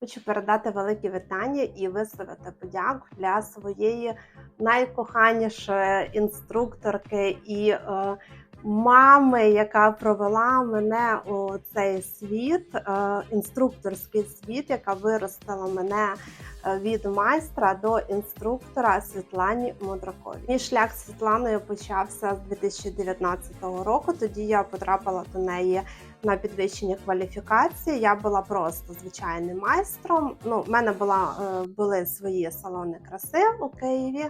Хочу передати велике вітання і висловити подяку для своєї найкоханішої інструкторки і е, мами, яка провела мене у цей світ, е, інструкторський світ, яка виростила мене е, від майстра до інструктора Світлані Мудраковій. Мій шлях з Світланою почався з 2019 року. Тоді я потрапила до неї на підвищення кваліфікації. Я була просто звичайним майстром. Ну, в мене була, е, були свої салони краси у Києві.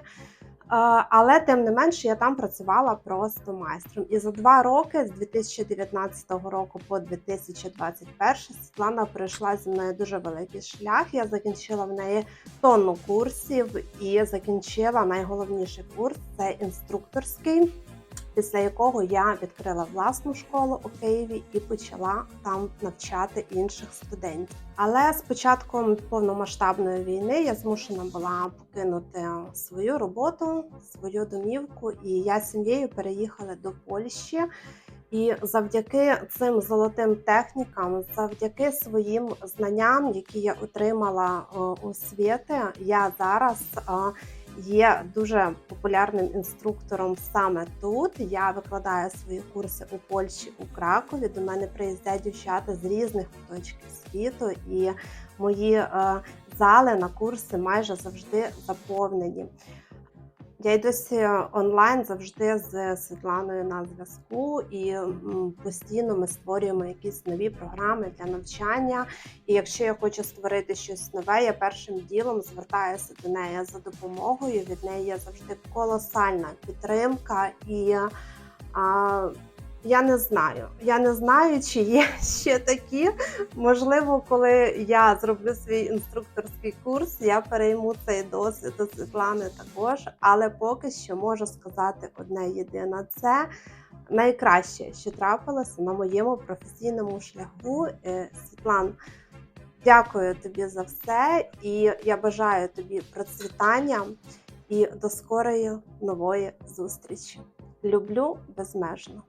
Але тим не менше я там працювала просто майстром. І за два роки, з 2019 року по 2021, Світлана пройшла зі мною дуже великий шлях. Я закінчила в неї тонну курсів і закінчила найголовніший курс це інструкторський після якого я відкрила власну школу у Києві і почала там навчати інших студентів. Але з початком повномасштабної війни я змушена була покинути свою роботу, свою домівку, і я з сім'єю переїхала до Польщі. І завдяки цим золотим технікам, завдяки своїм знанням, які я отримала е, у світи, я зараз е, є дуже популярним інструктором саме тут. Я викладаю свої курси у Польщі у Кракові. До мене приїздять дівчата з різних куточків світу, і мої е, зали на курси майже завжди заповнені. Я й досі онлайн завжди з Світланою на зв'язку, і постійно ми створюємо якісь нові програми для навчання. І якщо я хочу створити щось нове, я першим ділом звертаюся до неї за допомогою. Від неї є завжди колосальна підтримка і. А, я не знаю. Я не знаю, чи є ще такі. Можливо, коли я зроблю свій інструкторський курс, я перейму цей досвід у Світлани також. Але поки що можу сказати одне єдине: це найкраще, що трапилося на моєму професійному шляху. Е, Світлан, дякую тобі за все, і я бажаю тобі процвітання і до скорої нової зустрічі. Люблю безмежно.